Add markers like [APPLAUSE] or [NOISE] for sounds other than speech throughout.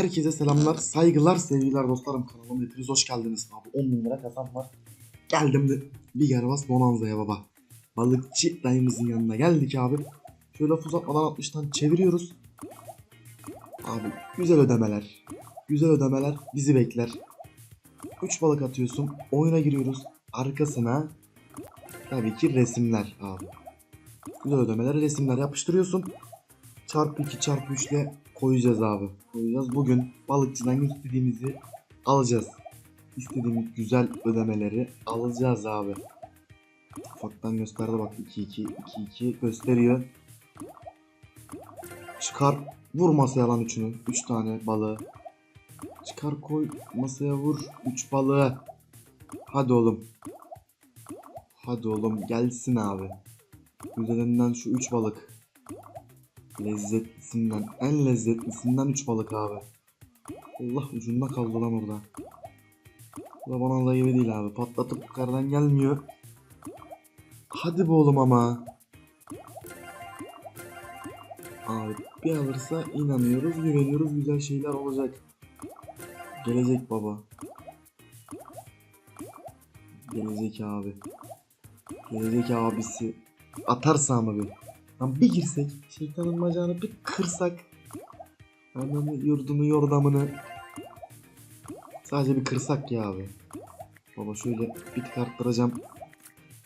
Herkese selamlar, saygılar, sevgiler dostlarım kanalıma hepiniz hoş geldiniz abi. 10 bin lira kazan var. Geldim de bir Gervas Bonanza'ya baba. Balıkçı dayımızın yanına geldik abi. Şöyle laf uzatmadan 60'tan çeviriyoruz. Abi güzel ödemeler. Güzel ödemeler bizi bekler. 3 balık atıyorsun. Oyuna giriyoruz. Arkasına tabii ki resimler abi. Güzel ödemeler resimler yapıştırıyorsun. Çarpı 2 çarpı 3 ile koyacağız abi. Koyacağız. Bugün balıkçıdan istediğimizi alacağız. İstediğimiz güzel ödemeleri alacağız abi. Ufaktan gösterdi bak 2 2 2 2 gösteriyor. Çıkar vur masaya lan üçünü. 3 tane balığı. Çıkar koy masaya vur 3 balığı. Hadi oğlum. Hadi oğlum gelsin abi. Güzelinden şu 3 balık. Lezzetlisinden, en lezzetlisinden 3 balık abi. Allah ucunda kaldı lan orada. Bu da bana da değil abi. Patlatıp yukarıdan gelmiyor. Hadi be oğlum ama. Abi bir alırsa inanıyoruz, güveniyoruz. Güzel şeyler olacak. Gelecek baba. Gelecek abi. Gelecek abisi. Atarsa mı bir? Lan bir girsek, şeytanın bacağını bir kırsak. Anamı, yurdumu, yordamını. Sadece bir kırsak ya abi. Baba şöyle bir tık arttıracağım.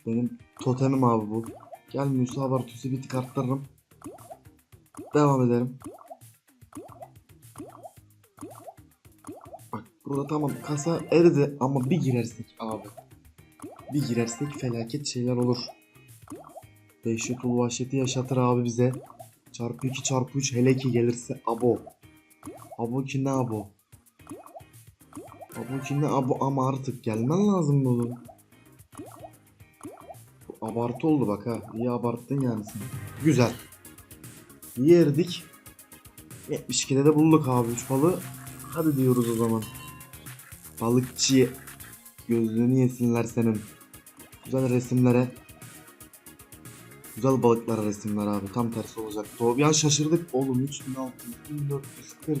Benim totemim abi bu. Gelmiyorsa abartıyorsa bir tık arttırırım. Devam ederim. Bak burada tamam kasa eridi ama bir girersek abi. Bir girersek felaket şeyler olur. Dehşet ulu vahşeti yaşatır abi bize. Çarpı 2 çarpı 3 hele ki gelirse abo. Abo ki ne abo? Abo ki ne abo ama artık gelmen lazım oğlum. Bu abartı oldu bak ha. İyi abarttın yani sen. Güzel. Yerdik. 72'de de bulduk abi 3 balığı. Hadi diyoruz o zaman. Balıkçı. Gözlüğünü yesinler senin. Güzel resimlere Güzel balıklara resimler abi. Tam tersi olacak. Doğru. Ya şaşırdık oğlum. 3600, 1440.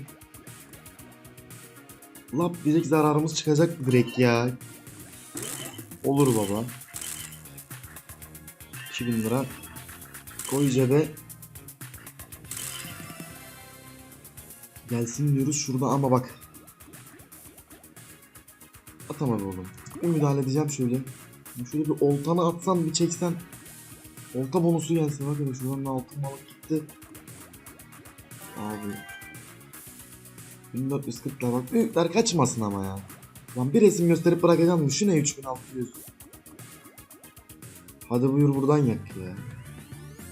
Lap direkt zararımız çıkacak direkt ya. Olur baba. 2000 lira. Koy cebe. Gelsin diyoruz şurada ama bak. Atamadı oğlum. Bir müdahale edeceğim şöyle. Şöyle bir oltanı atsan bir çeksen Olta bonusu gelsin bakın şuradan da altın balık gitti. Abi. 1440 lira bak büyükler kaçmasın ama ya. Lan bir resim gösterip bırakacağım şu ne 3600. Hadi buyur buradan yak ya.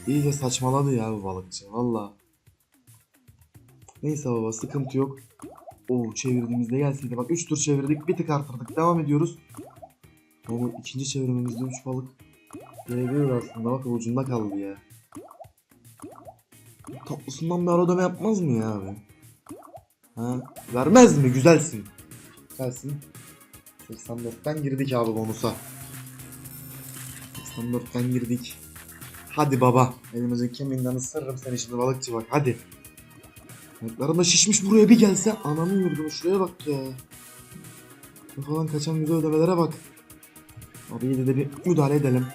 İyice saçmaladı ya bu balıkçı valla. Neyse baba sıkıntı yok. Oo çevirdiğimizde gelseydi bak 3 tur çevirdik bir tık arttırdık devam ediyoruz. Baba ikinci çevirmemizde 3 balık Gelebilir aslında bak ucunda kaldı ya. Tatlısından bir ara ödeme yapmaz mı ya abi? Ha? Vermez mi? Güzelsin. Güzelsin. 84'ten girdik abi bonusa. 84'ten girdik. Hadi baba. Elimizin kemiğinden ısırırım seni şimdi balıkçı bak hadi. Ayakların da şişmiş buraya bir gelse ananı yurdum şuraya bak ya. Falan kaçan güzel ödemelere bak. Abi yine de bir müdahale edelim.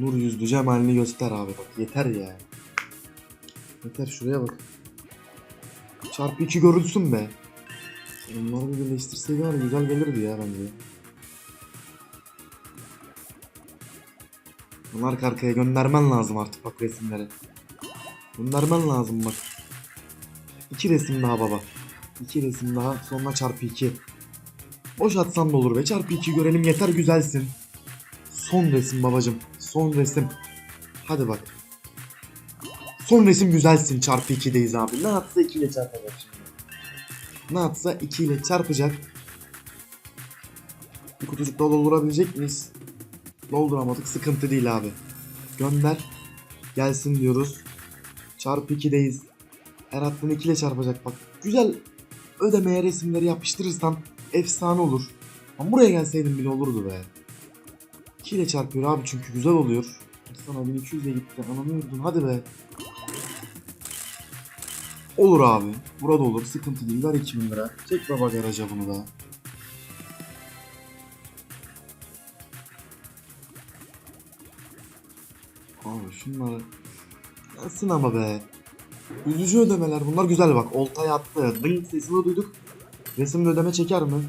Nur yüzlü cemalini göster abi bak yeter ya. Yeter şuraya bak. Çarpı 2 görülsün be. Onları bir birleştirseydi var güzel gelirdi ya bence. Bunu arka arkaya göndermen lazım artık bak resimleri. Göndermen lazım bak. İki resim daha baba. İki resim daha sonra çarpı 2. Boş atsan da olur be çarpı 2 görelim yeter güzelsin. Son resim babacım. Son resim. Hadi bak. Son resim güzelsin. Çarpı 2'deyiz abi. Ne atsa 2 ile çarpacak şimdi. Ne atsa 2 ile çarpacak. Bir kutucuk doldurabilecek miyiz? Dolduramadık. Sıkıntı değil abi. Gönder. Gelsin diyoruz. Çarpı 2'deyiz. Her attığın 2 ile çarpacak bak. Güzel ödemeye resimleri yapıştırırsan efsane olur. Ama buraya gelseydin bile olurdu be. 2 ile çarpıyor abi çünkü güzel oluyor. Sana 1200'e gitti. Anlamıyordum. Hadi be. Olur abi. Burada olur. Sıkıntı değil. Ver 2000 lira. Çek baba garaja bunu da. Abi şunları Nasılsın ama be. Üzücü ödemeler bunlar güzel bak. Oltaya attı. Ding sesini duyduk. Resimli ödeme çeker mi?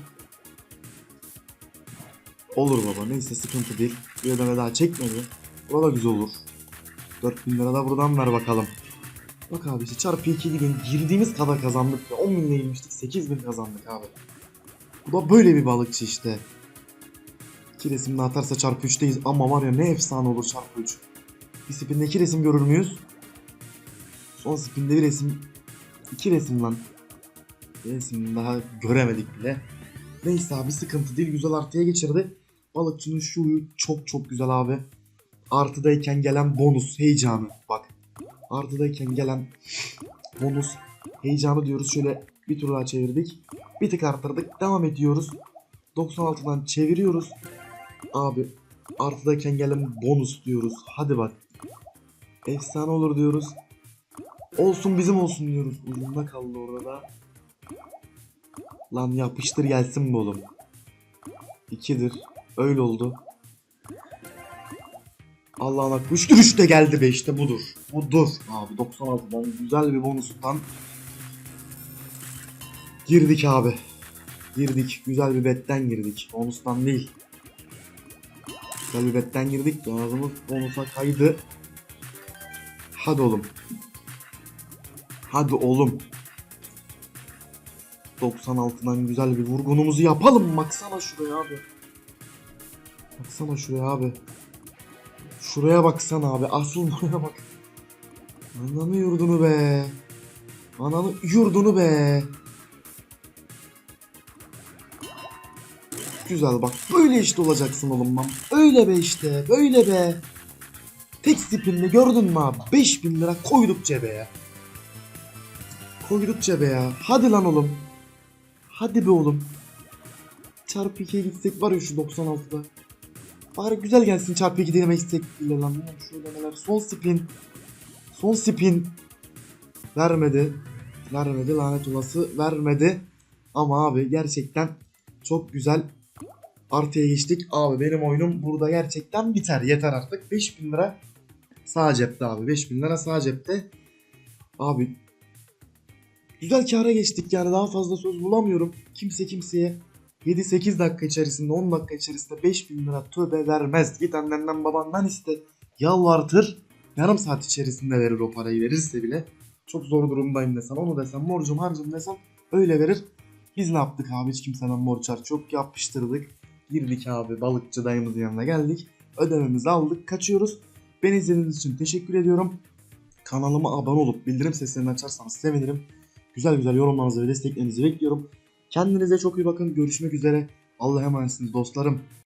Olur baba neyse sıkıntı değil. Bir ödeme daha çekmedi. Burada güzel olur. 4000 lira da buradan ver bakalım. Bak abi işte çarpı 2 gidin girdiğimiz kadar kazandık ya. 10 binle girmiştik 8 bin kazandık abi. Bu da böyle bir balıkçı işte. İki resimle atarsa çarpı 3'teyiz ama var ya ne efsane olur çarpı 3. Bir spinde iki resim görür müyüz? Son spinde bir resim. iki resim lan. Bir resim daha göremedik bile. Neyse abi sıkıntı değil güzel artıya geçirdi. Balıkçının şu huyu çok çok güzel abi. Artıdayken gelen bonus heyecanı bak. Artıdayken gelen bonus heyecanı diyoruz. Şöyle bir tur daha çevirdik. Bir tık arttırdık. Devam ediyoruz. 96'dan çeviriyoruz. Abi artıdayken gelen bonus diyoruz. Hadi bak. Efsane olur diyoruz. Olsun bizim olsun diyoruz. Ucunda kaldı orada da. Lan yapıştır gelsin bu oğlum. İkidir. Öyle oldu. Allah'ına kuştur işte geldi be işte budur. Budur. Abi 96'dan güzel bir bonustan girdik abi. Girdik. Güzel bir betten girdik. Bonustan değil. Güzel bir betten girdik. Ağzımız bonusa kaydı. Hadi oğlum. Hadi oğlum. 96'dan güzel bir vurgunumuzu yapalım. Baksana şuraya abi. Baksana şuraya abi. Şuraya baksana abi. Asıl [LAUGHS] buraya bak. Ananı yurdunu be. Ananı yurdunu be. Güzel bak. Böyle işte olacaksın oğlum lan. Öyle be işte. Böyle be. Tek spinle gördün mü abi? 5000 lira koyduk cebe ya. Koyduk cebe ya. Hadi lan oğlum. Hadi be oğlum. Çarpı 2'ye gitsek var ya şu 96'da. Bari güzel gelsin çarpı 2 denemezsek bile lan. Şöyle neler. Son spin. Son spin. Vermedi. Vermedi lanet olası. Vermedi. Ama abi gerçekten çok güzel artıya geçtik. Abi benim oyunum burada gerçekten biter. Yeter artık. 5000 lira sağ cepte abi. 5000 lira sağ cepte. Abi güzel kâra geçtik yani daha fazla söz bulamıyorum. Kimse kimseye 7-8 dakika içerisinde 10 dakika içerisinde 5000 lira tövbe vermez. Git annenden babandan iste. Yalvartır. Yarım saat içerisinde verir o parayı verirse bile. Çok zor durumdayım desem onu desem borcum harcım desem öyle verir. Biz ne yaptık abi hiç kimseden borç harç yok yapıştırdık. Girdik abi balıkçı dayımızın yanına geldik. Ödememizi aldık kaçıyoruz. Beni izlediğiniz için teşekkür ediyorum. Kanalıma abone olup bildirim seslerini açarsanız sevinirim. Güzel güzel yorumlarınızı ve desteklerinizi bekliyorum. Kendinize çok iyi bakın. Görüşmek üzere. Allah'a emanetsiniz dostlarım.